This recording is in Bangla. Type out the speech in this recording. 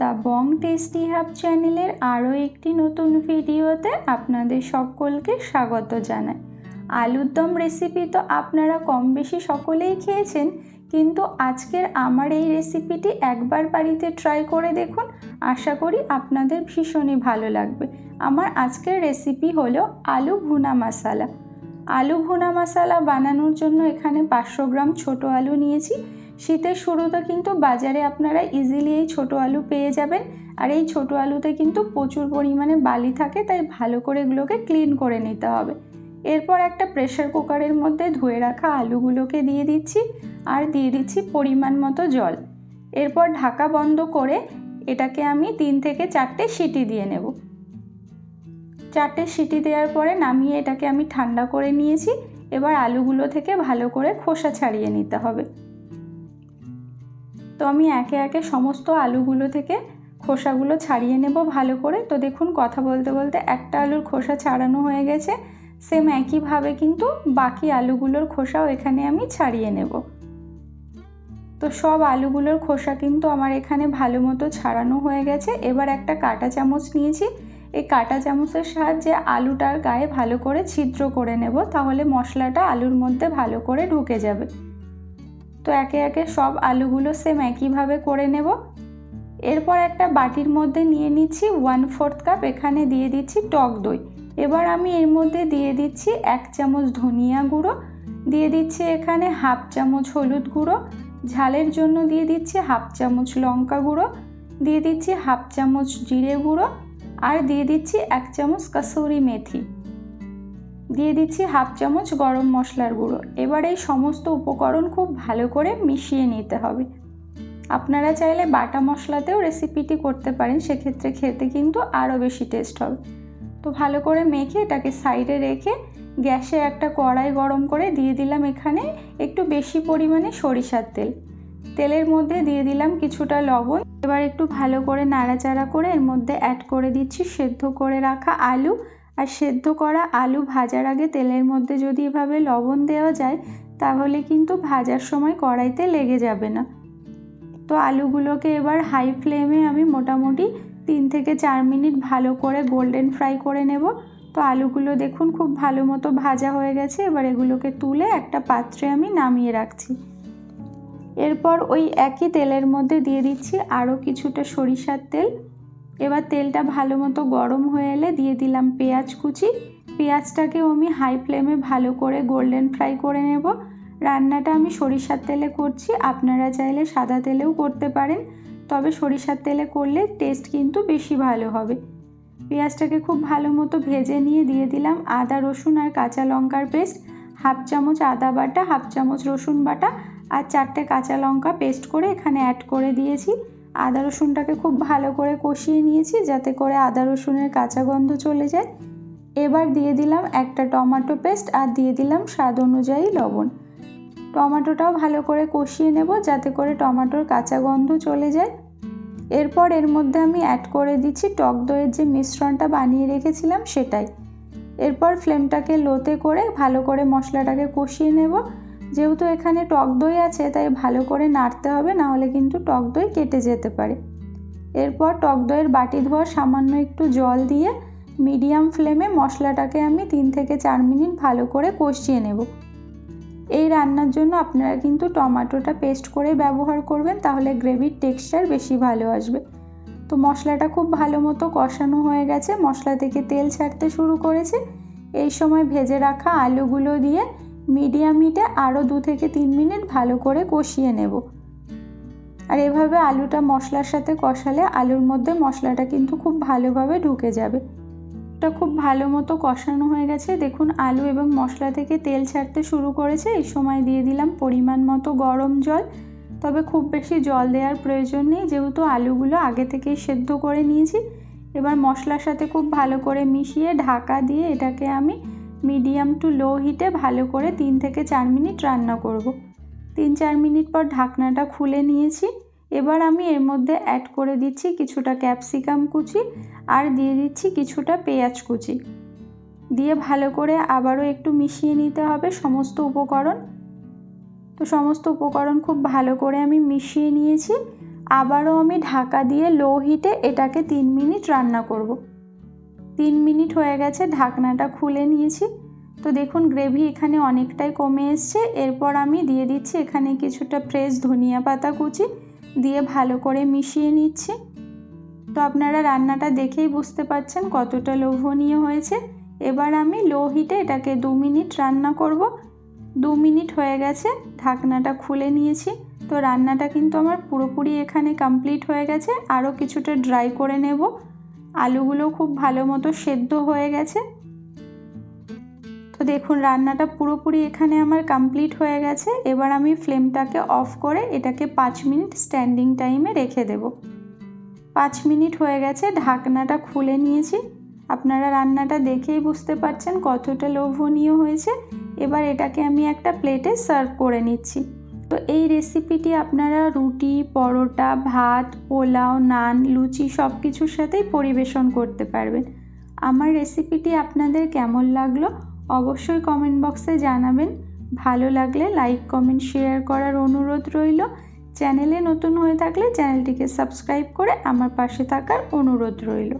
দ্য বং টেস্টি হাব চ্যানেলের আরও একটি নতুন ভিডিওতে আপনাদের সকলকে স্বাগত জানাই। আলুর দম রেসিপি তো আপনারা কম বেশি সকলেই খেয়েছেন, কিন্তু আজকের আমার এই রেসিপিটি একবার বাড়িতে ট্রাই করে দেখুন, আশা করি আপনাদের ভীষণই ভালো লাগবে। আমার আজকের রেসিপি হলো আলু ভুনা মশালা। আলু ভুনা মশালা বানানোর জন্য এখানে পাঁচশো গ্রাম ছোটো আলু নিয়েছি শীতের শুরুতে কিন্তু বাজারে আপনারা ইজিলি এই ছোটো আলু পেয়ে যাবেন। আর এই ছোটো আলুতে কিন্তু প্রচুর পরিমাণে বালি থাকে, তাই ভালো করে এগুলোকে ক্লিন করে নিতে হবে। এরপর একটা প্রেশার কুকারের মধ্যে ধুয়ে রাখা আলুগুলোকে দিয়ে দিচ্ছি, আর দিয়ে দিচ্ছি পরিমাণ মতো জল। এরপর ঢাকা বন্ধ করে এটাকে আমি তিন থেকে চারটে সিটি দিয়ে নেব। চারটে সিটি দেওয়ার পরে নামিয়ে এটাকে আমি ঠান্ডা করে নিয়েছি। এবার আলুগুলো থেকে ভালো করে খোসা ছাড়িয়ে নিতে হবে। তো আমি একে একে সমস্ত আলুগুলো থেকে খোসাগুলো ছাড়িয়ে নেব ভালো করে। তো দেখুন, কথা বলতে বলতে একটা আলুর খোসা ছাড়ানো হয়ে গেছে। সেম একইভাবে কিন্তু বাকি আলুগুলোর খোসাও এখানে আমি ছাড়িয়ে নেব। তো সব আলুগুলোর খোসা কিন্তু আমার এখানে ভালো মতো ছাড়ানো হয়ে গেছে। এবার একটা কাটা চামচ নিয়েছি। এই কাটা চামচের সাহায্যে আলুটার গায়ে ভালো করে ছিদ্র করে নেব। তাহলে মশলাটা আলুর মধ্যে ভালো করে ঢুকে যাবে। তো একে একে সব আলুগুলো সেম একইভাবে করে নেব। এরপর একটা বাটির মধ্যে নিয়ে নিচ্ছি ওয়ান ফোর্থ কাপ এখানে দিয়ে দিচ্ছি টক দই। এবার আমি এর মধ্যে দিয়ে দিচ্ছি এক চামচ ধনিয়া গুঁড়ো, দিয়ে দিচ্ছি এখানে হাফ চামচ হলুদ গুঁড়ো, ঝালের জন্য দিয়ে দিচ্ছি হাফ চামচ লঙ্কা গুঁড়ো, দিয়ে দিচ্ছি হাফ চামচ জিরে গুঁড়ো, আর দিয়ে দিচ্ছি এক চামচ কাসুরি মেথি। দিয়ে দিচ্ছি হাফ চামচ গরম মশলার গুঁড়ো। এবার এই সমস্ত উপকরণ খুব ভালো করে মিশিয়ে নিতে হবে। আপনারা চাইলে বাটা মশলাতেও রেসিপিটি করতে পারেন, সেক্ষেত্রে খেতে কিন্তু আরও বেশি টেস্ট হবে। তো ভালো করে মেখে এটাকে সাইডে রেখে গ্যাসে একটা কড়াই গরম করে দিয়ে দিলাম এখানে একটু বেশি পরিমাণে সরিষার তেল। তেলের মধ্যে দিয়ে দিলাম কিছুটা লবণ। এবার একটু ভালো করে নাড়াচাড়া করে এর মধ্যে অ্যাড করে দিচ্ছি সেদ্ধ করে রাখা আলু আর সেদ্ধ করা আলু ভাজার আগে তেলের মধ্যে যদি এভাবে লবণ দেওয়া যায়, তাহলে কিন্তু ভাজার সময় কড়াইতে লেগে যাবে না। তো আলুগুলোকে এবার হাই ফ্লেমে আমি মোটামুটি তিন থেকে চার মিনিট ভালো করে গোল্ডেন ফ্রাই করে নেব। তো আলুগুলো দেখুন খুব ভালো মতো ভাজা হয়ে গেছে, এবার এগুলোকে তুলে একটা পাত্রে আমি নামিয়ে রাখছি। এরপর ওই একই তেলের মধ্যে দিয়ে দিচ্ছি আরও কিছুটা সরিষার তেল। এবার তেলটা ভালো মতো গরম হয়ে এলে দিয়ে দিলাম পেঁয়াজ কুচি। পেঁয়াজটাকেও আমি হাই ফ্লেমে ভালো করে গোল্ডেন ফ্রাই করে নেব। রান্নাটা আমি সরিষার তেলে করছি, আপনারা চাইলে সাদা তেলেও করতে পারেন। তবে সরিষার তেলে করলে টেস্ট কিন্তু বেশি ভালো হবে। পেঁয়াজটাকে খুব ভালো মতো ভেজে নিয়ে দিয়ে দিলাম আদা, রসুন আর কাঁচা লঙ্কার পেস্ট। হাফ চামচ আদা বাটা, হাফ চামচ রসুন বাটা আর চারটে কাঁচা লঙ্কা পেস্ট করে এখানে অ্যাড করে দিয়েছি। আদা রসুনটাকে খুব ভালো করে কষিয়ে নিয়েছি, যাতে করে আদা রসুনের কাঁচা গন্ধ চলে যায়। এবার দিয়ে দিলাম একটা টমেটো পেস্ট আর দিয়ে দিলাম স্বাদ অনুযায়ী লবণ। টমেটোটাও ভালো করে কষিয়ে নেব, যাতে করে টমেটোর কাঁচা গন্ধ চলে যায়। এরপর এর মধ্যে আমি অ্যাড করে দিচ্ছি টক দইয়ের যে মিশ্রণটা বানিয়ে রেখেছিলাম সেটাই। এরপর ফ্লেমটাকে লোতে করে ভালো করে মশলাটাকে কষিয়ে নেব। যেহেতু এখানে টক দই আছে, তাই ভালো করে নাড়তে হবে নাহলে কিন্তু টক দই কেটে যেতে পারে। এরপর টক দইয়ের বাটি ধোয়া সামান্য একটু জল দিয়ে মিডিয়াম ফ্লেমে মশলাটাকে আমি তিন থেকে চার মিনিট ভালো করে কষিয়ে নেব। এই রান্নার জন্য আপনারা কিন্তু টমেটোটা পেস্ট করে ব্যবহার করবেন, তাহলে গ্রেভির টেক্সচার বেশি ভালো আসবে। তো মশলাটা খুব ভালো মতো কষানো হয়ে গেছে, মশলা থেকে তেল ছাড়তে শুরু করেছে। এই সময় ভেজে রাখা আলুগুলো দিয়ে মিডিয়াম হিটে আরও দু থেকে তিন মিনিট ভালো করে কষিয়ে নেব। আর এভাবে আলুটা মশলার সাথে কষালে আলুর মধ্যে মশলাটা কিন্তু খুব ভালোভাবে ঢুকে যাবে। এটা খুব ভালো মতো কষানো হয়ে গেছে। দেখুন, আলু এবং মশলা থেকে তেল ছাড়তে শুরু করেছে। এই সময় দিয়ে দিলাম পরিমাণ মতো গরম জল। তবে খুব বেশি জল দেওয়ার প্রয়োজন নেই। যেহেতু আলুগুলো আগে থেকেই সেদ্ধ করে নিয়েছি, এবার মশলার সাথে খুব ভালো করে মিশিয়ে ঢাকা দিয়ে এটাকে আমি মিডিয়াম টু লো হিটে ভালো করে তিন থেকে চার মিনিট রান্না করব। তিন চার মিনিট পর ঢাকনাটা খুলে নিয়েছি এবার আমি এর মধ্যে অ্যাড করে দিচ্ছি কিছুটা ক্যাপসিকাম কুচি আর দিয়ে দিচ্ছি কিছুটা পেঁয়াজ কুচি দিয়ে ভালো করে আবারও একটু মিশিয়ে নিতে হবে সমস্ত উপকরণ তো সমস্ত উপকরণ খুব ভালো করে আমি মিশিয়ে নিয়েছি আবারও আমি ঢাকা দিয়ে লো হিটে এটাকে তিন মিনিট রান্না করব। তিন মিনিট হয়ে গেছে, ঢাকনাটা খুলে নিয়েছি। তো দেখুন, গ্রেভি এখানে অনেকটাই কমে এসছে। এরপর আমি দিয়ে দিচ্ছি এখানে কিছুটা ফ্রেশ ধনিয়া পাতা কুচি দিয়ে ভালো করে মিশিয়ে নিচ্ছি। তো আপনারা রান্নাটা দেখেই বুঝতে পারছেন কতটা লোভনীয় হয়েছে। এবার আমি লো হিটে এটাকে দু মিনিট রান্না করব। দু মিনিট হয়ে গেছে, ঢাকনাটা খুলে নিয়েছি। তো রান্নাটা কিন্তু আমার পুরোপুরি এখানে কমপ্লিট হয়ে গেছে। আরও কিছুটা ড্রাই করে নেব। আলুগুলো খুব ভালো মতো সেদ্ধ হয়ে গেছে। তো দেখুন, রান্নাটা পুরোপুরি এখানে আমার কমপ্লিট হয়ে গেছে। এবার আমি ফ্লেমটাকে অফ করে এটাকে পাঁচ মিনিট স্ট্যান্ডিং টাইমে রেখে দেব। পাঁচ মিনিট হয়ে গেছে, ঢাকনাটা খুলে নিয়েছি। আপনারা রান্নাটা দেখেই বুঝতে পারছেন কতটা লোভনীয় হয়েছে। এবার এটাকে আমি একটা প্লেটে সার্ভ করে নিচ্ছি। তো এই রেসিপিটি আপনারা রুটি, পরোটা, ভাত, পোলাও, নান, লুচি সব কিছুর সাথেই পরিবেশন করতে পারবেন। আমার রেসিপিটি আপনাদের কেমন লাগল অবশ্যই কমেন্ট বক্সে জানাবেন। ভালো লাগলে লাইক কমেন্ট শেয়ার করার অনুরোধ রইল। চ্যানেলে নতুন হয়ে থাকলে চ্যানেলটিকে সাবস্ক্রাইব করে আমার পাশে থাকার অনুরোধ রইল।